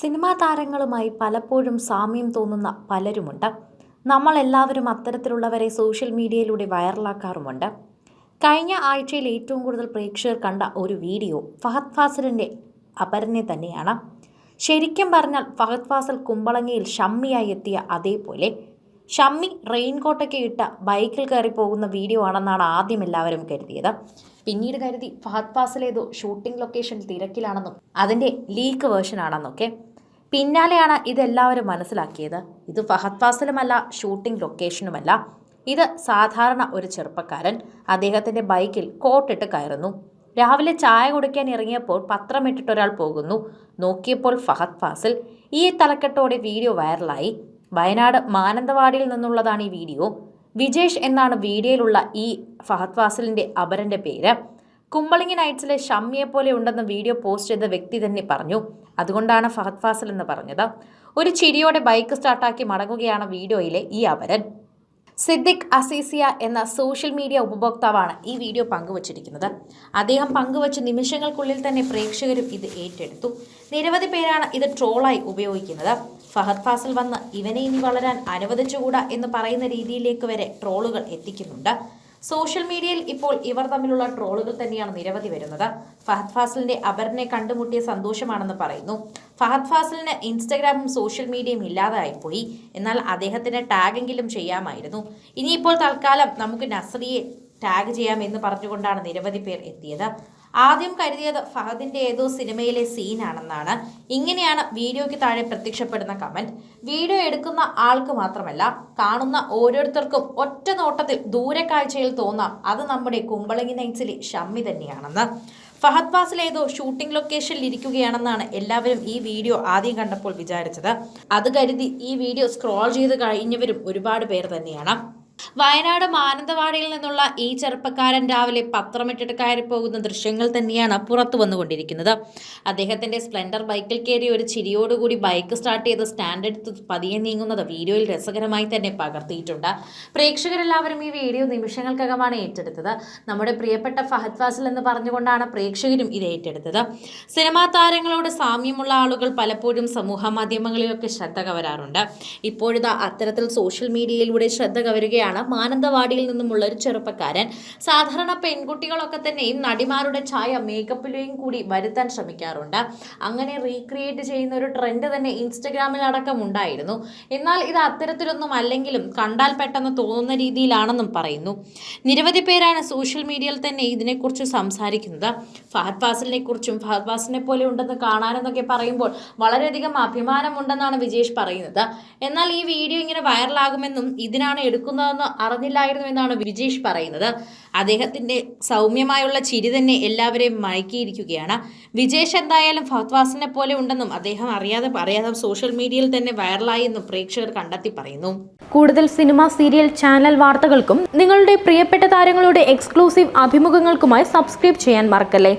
Cinema താരങ്ങളുമായി പലപ്പോഴും സാമ്യം തോന്നുന്ന പലരുമുണ്ട്. നമ്മളെല്ലാവരും അത്തരത്തിലുള്ളവരെ സോഷ്യൽ മീഡിയയിലൂടെ വൈറലാക്കാറുമുണ്ട്. കഴിഞ്ഞ ആഴ്ചയിൽ ഏറ്റവും കൂടുതൽ പ്രേക്ഷകർ കണ്ട ഒരു വീഡിയോ ഫഹദ് ഫാസലിന്റെ അപരനെ തന്നെയാണ്. ശരിക്കും പറഞ്ഞാൽ ഫഹദ് ഫാസൽ കുമ്പളങ്ങയിൽ ഷമ്മിയായി എത്തിയ അതേപോലെ. ഷമ്മി റെയിൻകോട്ടൊക്കെ ഇട്ട ബൈക്കിൽ കയറി പോകുന്ന വീഡിയോ ആണെന്നാണ് ആദ്യം എല്ലാവരും കരുതിയത്. പിന്നീട് കരുതി ഫഹദ് ഫാസൽ ഏതോ ഷൂട്ടിംഗ് ലൊക്കേഷൻ തിരക്കിലാണെന്നും അതിന്റെ ലീക്ക് വേർഷൻ ആണെന്നൊക്കെ. പിന്നാലെയാണ് ഇതെല്ലാവരും മനസ്സിലാക്കിയത്. ഇത് ഫഹദ് ഫാസിലുമല്ല ഷൂട്ടിംഗ് ലൊക്കേഷനുമല്ല. ഇത് സാധാരണ ഒരു ചെറുപ്പക്കാരൻ അദ്ദേഹത്തിന്റെ ബൈക്കിൽ കോട്ടിട്ട് കയറുന്നു. രാവിലെ ചായ കുടിക്കാൻ ഇറങ്ങിയപ്പോൾ പത്രമിട്ടിട്ട് ഒരാൾ പോകുന്നു. നോക്കിയപ്പോൾ ഫഹദ് ഫാസിൽ ഈ തലക്കെട്ടോടെ വീഡിയോ വൈറലായി. വയനാട് മാനന്തവാടിയിൽ നിന്നുള്ളതാണ് ഈ വീഡിയോ. വിജേഷ് എന്നാണ് വീഡിയോയിലുള്ള ഈ ഫഹദ് ഫാസിലിന്റെ അപരന്റെ പേര്. കുമ്പളങ്ങി നൈറ്റ്സിലെ ഷമ്മിയെ പോലെ ഉണ്ടെന്ന് വീഡിയോ പോസ്റ്റ് ചെയ്ത വ്യക്തി തന്നെ പറഞ്ഞു. അതുകൊണ്ടാണ് ഫഹദ് ഫാസിൽ എന്ന് പറഞ്ഞത്. ഒരു ചിരിയോടെ ബൈക്ക് സ്റ്റാർട്ടാക്കി മടങ്ങുകയാണ് വീഡിയോയിലെ ഈ അപരൻ. സിദ്ദിഖ് അസീസിയ എന്ന സോഷ്യൽ മീഡിയ ഉപഭോക്താവാണ് ഈ വീഡിയോ പങ്കുവച്ചിരിക്കുന്നത്. അദ്ദേഹം പങ്കുവച്ച നിമിഷങ്ങൾക്കുള്ളിൽ തന്നെ പ്രേക്ഷകരും ഇത് ഏറ്റെടുത്തു. നിരവധി പേരാണ് ഇത് ട്രോളായി ഉപയോഗിക്കുന്നത്. ഫഹദ് ഫാസിൽ വന്ന് ഇവനെ ഇനി വളരാൻ അനുവദിച്ചുകൂടാ എന്ന് പറയുന്ന രീതിയിലേക്ക് വരെ ട്രോളുകൾ എത്തിക്കുന്നുണ്ട്. സോഷ്യൽ മീഡിയയിൽ ഇപ്പോൾ ഇവർ തമ്മിലുള്ള ട്രോളുകൾ തന്നെയാണ് നിരവധി വരുന്നത്. ഫഹദ് ഫാസിലിന്റെ അപരനെ കണ്ടുമുട്ടിയ സന്തോഷമാണെന്ന് പറയുന്നു. ഫഹദ് ഫാസിലിന് ഇൻസ്റ്റഗ്രാമും സോഷ്യൽ മീഡിയയും ഇല്ലാതായിപ്പോയി എന്നാൽ അദ്ദേഹത്തിന് ടാഗെങ്കിലും ചെയ്യാമായിരുന്നു. ഇനിയിപ്പോൾ തൽക്കാലം നമുക്ക് നസ്രിയെ ടാഗ് ചെയ്യാമെന്ന് പറഞ്ഞുകൊണ്ടാണ് നിരവധി പേർ എത്തിയത്. ആദ്യം കരുതിയത് ഫഹദിന്റെ ഏതോ സിനിമയിലെ സീനാണെന്നാണ്. ഇങ്ങനെയാണ് വീഡിയോയ്ക്ക് താഴെ പ്രത്യക്ഷപ്പെടുന്ന കമന്റ്. വീഡിയോ എടുക്കുന്ന ആൾക്ക് മാത്രമല്ല കാണുന്ന ഓരോരുത്തർക്കും ഒറ്റ നോട്ടത്തിൽ ദൂരക്കാഴ്ചയിൽ തോന്നാം. അത് നമ്മുടെ കുമ്പളങ്ങി നൈറ്റ്സിലെ ഷമ്മി തന്നെയാണെന്ന്. ഫഹദ് ഫാസിൽ ഏതോ ഷൂട്ടിംഗ് ലൊക്കേഷനിൽ ഇരിക്കുകയാണെന്നാണ് എല്ലാവരും ഈ വീഡിയോ ആദ്യം കണ്ടപ്പോൾ വിചാരിച്ചത്. അത് കരുതി ഈ വീഡിയോ സ്ക്രോൾ ചെയ്ത് കഴിഞ്ഞവരും ഒരുപാട് പേർ തന്നെയാണ്. വയനാട് മാനന്തവാടിയിൽ നിന്നുള്ള ഈ ചെറുപ്പക്കാരൻ രാവിലെ പത്രമിട്ടിട്ട് കയറി പോകുന്ന ദൃശ്യങ്ങൾ തന്നെയാണ് പുറത്തു വന്നുകൊണ്ടിരിക്കുന്നത്. അദ്ദേഹത്തിന്റെ സ്പ്ലെൻഡർ ബൈക്കിൽ കയറി ഒരു ചിരിയോടുകൂടി ബൈക്ക് സ്റ്റാർട്ട് ചെയ്ത് സ്റ്റാൻഡ് എടുത്ത് പതിയെ നീങ്ങുന്നത് വീഡിയോയിൽ രസകരമായി തന്നെ പകർത്തിയിട്ടുണ്ട്. പ്രേക്ഷകരെല്ലാവരും ഈ വീഡിയോ നിമിഷങ്ങൾക്കകമാണ് ഏറ്റെടുത്തത്. നമ്മുടെ പ്രിയപ്പെട്ട ഫഹദ് ഫാസിൽ എന്ന് പറഞ്ഞുകൊണ്ടാണ് പ്രേക്ഷകരും ഇത് ഏറ്റെടുത്തത്. സിനിമാ താരങ്ങളോട് സാമ്യമുള്ള ആളുകൾ പലപ്പോഴും സമൂഹ മാധ്യമങ്ങളിലൊക്കെ ശ്രദ്ധ കവരാറുണ്ട്. ഇപ്പോഴിതാ അത്തരത്തിൽ സോഷ്യൽ മീഡിയയിലൂടെ ശ്രദ്ധ കവരുകയാണ് മാനന്തവാടിയിൽ നിന്നുമുള്ള ഒരു ചെറുപ്പക്കാരൻ സാധാരണ പെൺകുട്ടികളൊക്കെ തന്നെയും നടിമാരുടെ ഛായ മേക്കപ്പിലെയും കൂടി വരുത്താൻ ശ്രമിക്കാറുണ്ട്. അങ്ങനെ റീക്രിയേറ്റ് ചെയ്യുന്ന ഒരു ട്രെൻഡ് തന്നെ ഇൻസ്റ്റഗ്രാമിലടക്കം ഉണ്ടായിരുന്നു. എന്നാൽ ഇത് അത്തരത്തിലൊന്നും അല്ലെങ്കിലും കണ്ടാൽ പെട്ടെന്ന് തോന്നുന്ന രീതിയിലാണെന്നും പറയുന്നു. നിരവധി പേരാണ് സോഷ്യൽ മീഡിയയിൽ തന്നെ ഇതിനെക്കുറിച്ച് സംസാരിക്കുന്നത്. ഫഹദ് ഫാസിലിനെ കുറിച്ചും ഫഹദ് ഫാസിലിനെ പോലെ ഉണ്ടെന്ന് കാണാനെന്നൊക്കെ പറയുമ്പോൾ വളരെയധികം അഭിമാനമുണ്ടെന്നാണ് വിജേഷ് പറയുന്നത്. എന്നാൽ ഈ വീഡിയോ ഇങ്ങനെ വൈറലാകുമെന്നും ഇതിനാണ് എടുക്കുന്നതെന്ന് അറിഞ്ഞില്ലായിരുന്നു എന്നാണ് വിജേഷ് പറയുന്നത്. അദ്ദേഹത്തിന്റെ സൗമ്യമായുള്ള ചിരി തന്നെ എല്ലാവരെയും മയക്കിയിരിക്കുകയാണ്. വിജേഷ് എന്തായാലും ഫത്വാസിനെ പോലെ ഉണ്ടെന്നും അദ്ദേഹം അറിയാതെ പറയാതെ സോഷ്യൽ മീഡിയയിൽ തന്നെ വൈറലായി എന്നും പ്രേക്ഷകർ കണ്ടെത്തി പറയുന്നു. കൂടുതൽ സിനിമ സീരിയൽ ചാനൽ വാർത്തകൾക്കും നിങ്ങളുടെ പ്രിയപ്പെട്ട താരങ്ങളുടെ എക്സ്ക്ലൂസീവ് അഭിമുഖങ്ങൾക്കുമായി സബ്സ്ക്രൈബ് ചെയ്യാൻ മറക്കല്ലേ?